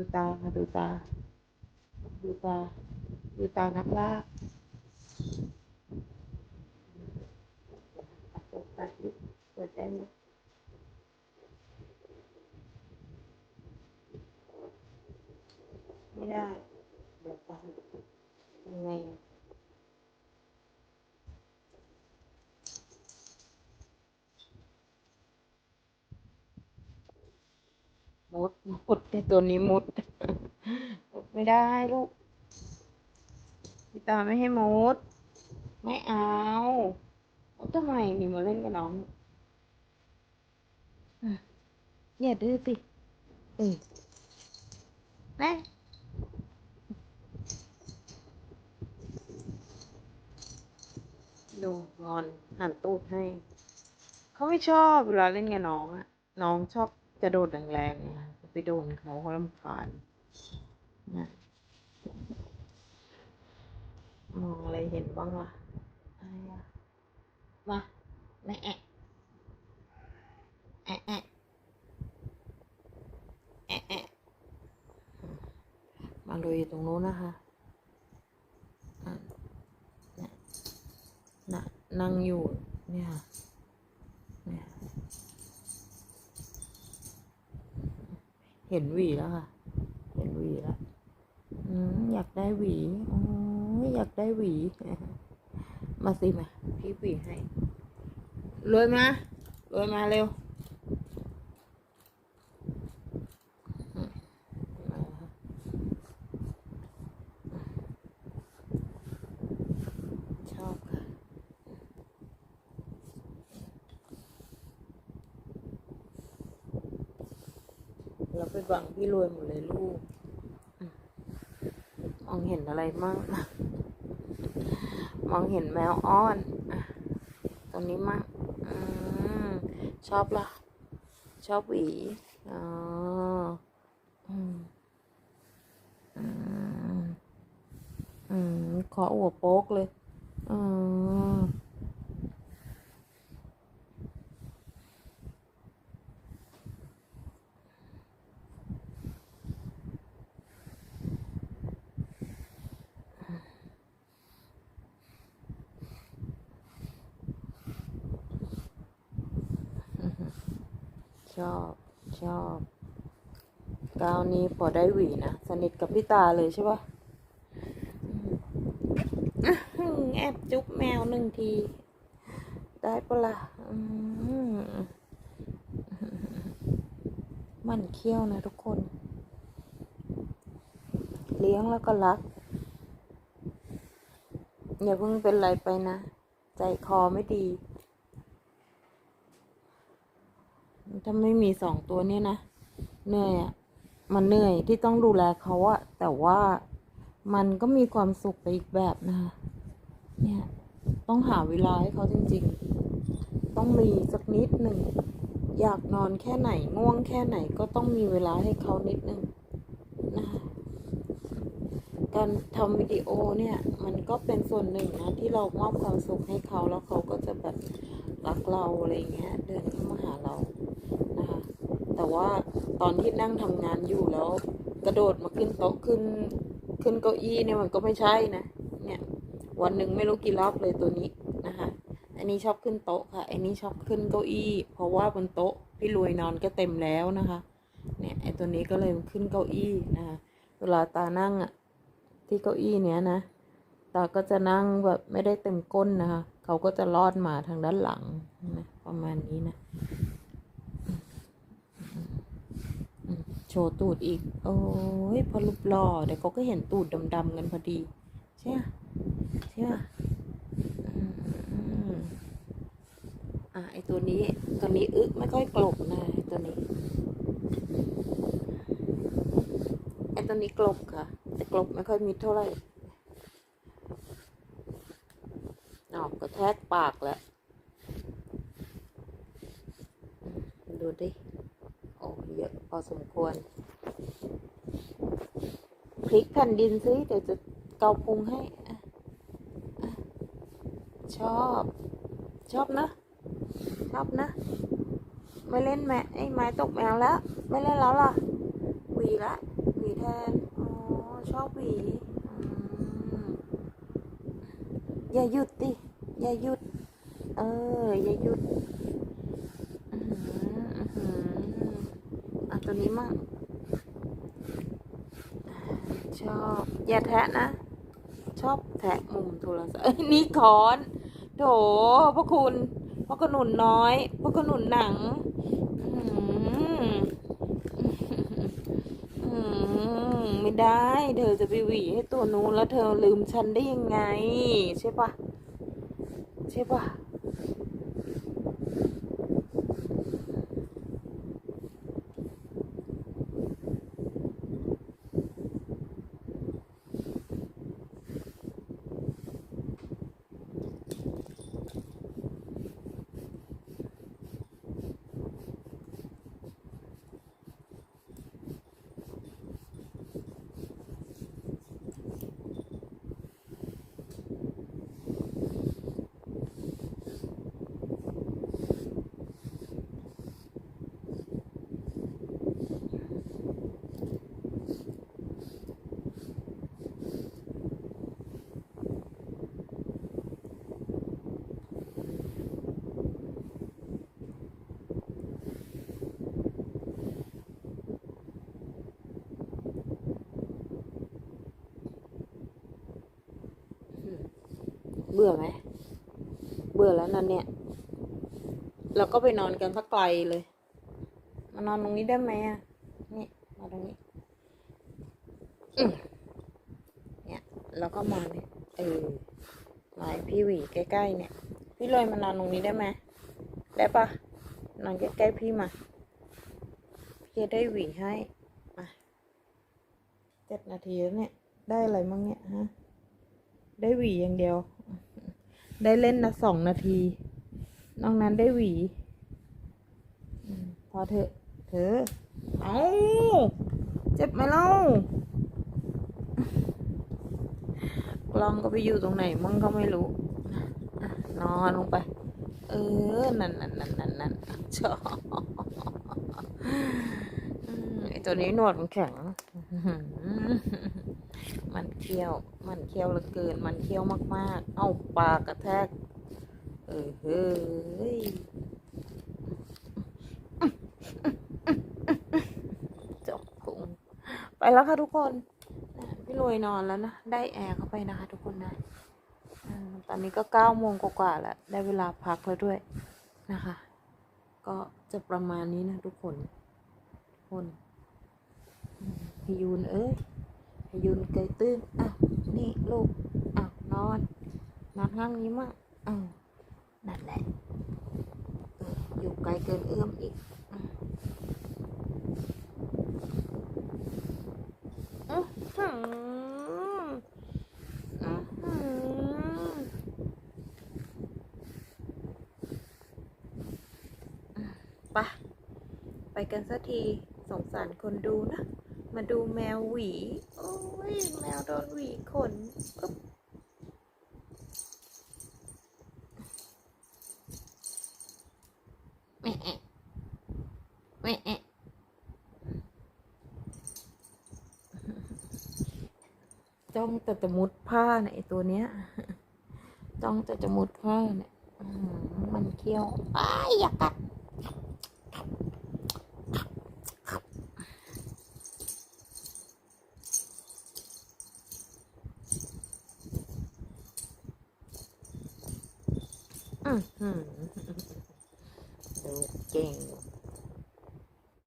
ดูตาค่ะดูตา ดูตา ดูตานักล่าเปิดตาดิเปิดได้ไหมไม่ได้ เดี๋ยวตายังไงอะ มุดมุดในตัวนี้มุดมุดไม่ได้ลูกพี่ตาไม่ให้มุด ไม่เอามุดทำไมนี่มาเล่นกับน้องอะอย่าดื้อสิเออแม่ดูงอนหันตูดให้ เขาไม่ชอบเวลาเล่นกับน้องอะน้องชอบ กระโดดแรงๆอะไปโดนเขาเขาลำคาญนะมองอะไรเห็นบ้างวะอะมาแม่แอะแอะแอะแอะแอะมาดูอยู่ตรงนู้นนะคะน่ะนั่งอยู่นี่ค่ะเนี่ย ห็นหวีแล้วค่ะ เห็นหวีแล้วอยากได้หวีโอ้ยอยากได้หวี มาสิมาพี่หวีให้รวยมารวยมาเร็วอืมมาแล้วค่ะชอบค่ะ เรา ไปบังพี่รวยหมดเลยลูกมองเห็นอะไรมั่งมองเห็นแมวอ้อนตรงนี้มั่งอืมชอบละชอบหวีอ๋ออืมอืมอืมขอหัวโป๊กเลย อืม ชอบชอบกาวนี้พอได้หวีนะสนิทกับพี่ตาเลยใช่ปะอื้อหือแอบจุ๊บแมวหนึ่งที ได้ปะละ่ะอืมมันเขี้ยวนะทุกคน เลี้ยงแล้วก็รัก อย่าเพิ่งเป็นไรไปนะ ใจคอไม่ดี ถ้าไม่มีสองตัวเนี้ยนะเหนื่อยอะมันเหนื่อยที่ต้องดูแลเขาอะแต่ว่ามันก็มีความสุขไปอีกแบบนะคะเนี่ยต้องหาเวลาให้เขาจริง ๆ ต้องมีสักนิดหนึ่งอยากนอนแค่ไหนง่วงแค่ไหนก็ต้องมีเวลาให้เขานิดนึงนะคะการทำวิดีโอเนี่ย มันก็เป็นส่วนหนึ่งนะ ที่เรามอบความสุขให้เขาแล้วเขาก็จะแบบรักเราอะไรเงี้ย เดินเข้ามาหาเรา แต่ว่าตอนที่นั่งทำงานอยู่แล้ว กระโดดมาขึ้นโต๊ะขึ้น ขึ้นเก้าอี้เนี่ยมันก็ไม่ใช่นะ เนี่ย วันหนึ่งไม่รู้กี่รอบเลยตัวนี้นะคะ อันนี้ชอบขึ้นโต๊ะค่ะ อันนี้ชอบขึ้นเก้าอี้ เพราะว่าบนโต๊ะพี่รวยนอนก็เต็มแล้วนะคะ เนี่ยไอตัวนี้ก็เลยขึ้นเก้าอี้นะคะ เวลาตานั่งอะที่เก้าอี้เนี้ยนะ ตาก็จะนั่งแบบไม่ได้เต็มก้นนะคะ เขาก็จะลอดมาทางด้านหลังนะประมาณนี้นะ โช ว์ตูดอีก โอ้ยพอรูปหล่อเดี๋ยวเขาก็เห็นตูดดำๆกันพอดี ใช่ไหมใช่ไหมอะไอตัวนี้ ตัวนี้อึไม่ค่อยกลบนะไอตัวนี้ ไอตัวนี้กลบค่ะ แต่กลบไม่ค่อยมิดเท่าไหร่ออกกระแทกปากแล้ว ดูดิ พอสมควร พลิกแผ่นดินซิเดี๋ยวจะเกาพุงให้ ชอบ ชอบนะ ชอบนะ ไม่เล่นแม่ไอ้ไม้ตกแมวแล้ว ไม่เล่นแล้วล่ะหวีละหวีแทน อ๋อ ชอบหวีอืมอย่าหยุดดิ อย่าหยุด เออ อย่าหยุด อือหือ อะตัวนี้มั่งชอบอย่าแทะนะ ชอบแทะมุมโทรศัพท์เอ้ยนี่คอนโถพระคุณพระขนุนน้อยพระขนุนหนังอืมอืมไม่ได้ เธอจะไปหวีให้ตัวนู้นแล้วเธอลืมฉันได้ยังไง ใช่ปะใช่ปะ เบื่อไหม เบื่อแล้วนั่นเนี่ย เราก็ไปนอนกันสักไกลเลย มานอนตรงนี้ได้ไหมอะ นี่มาตรงนี้เนี่ยแล้วก็มาเนี่ยเออมาให้พี่หวีใกล้ๆเนี่ย พี่เลยมานอนตรงนี้ได้ไหมได้ปะนอนใกล้ๆพี่มาพี่ได้หวีให้มาเจ็ดนาทีแล้วเนี่ย ได้อะไรมั่งเนี่ยฮะ ได้หวีอย่างเดียว ได้เล่นนะสองนาที นอกนั้นได้หวี พอเถอะเธอเอาเจ็บไหมเล่ากล้องก็ไปอยู่ตรงไหนมั่งก็ไม่รู้ นอนลงไป เออ นั่นนั่นนั่นนั่นนั่นชอบไอตัวนี้หนวดมันแข็ง มันเคี้ยว มันเคี้ยวเหลือเกิน มันเคี้ยวมาก ๆ เอาปากกระแทก เออเฮ้ยจบพุงไปแล้วค่ะทุกคนพี่รวยนอนแล้วนะ ได้แอร์เข้าไปนะคะ ทุกคนนะอตอนนี้ก็เก้าโมงกว่าๆแล้ว ได้เวลาพักแล้วด้วยนะคะ ก็จะประมาณนี้นะทุกคน ทุกคนพี่ยูนเอ้ย ยุนเกยตื้นอะนี่ลูกอะนอน นอนข้างนี้มั่งอะนั่นแหละอยู่ไกลเกินเอื้อมอีกอือหืออือหือไปไปกันสักทีสงสารคนดูนะ มาดูแมวหวี โอ้ ยแมวโดนหวีขนปึ๊บแม่แอะแม่แอะจ้องแต่จะมุดผ้าเนี่ยไอตัวเนี้ยจ้องแต่จะมุดผ้าเนี่ยมันเคี้ยวอ้ายอยากกัด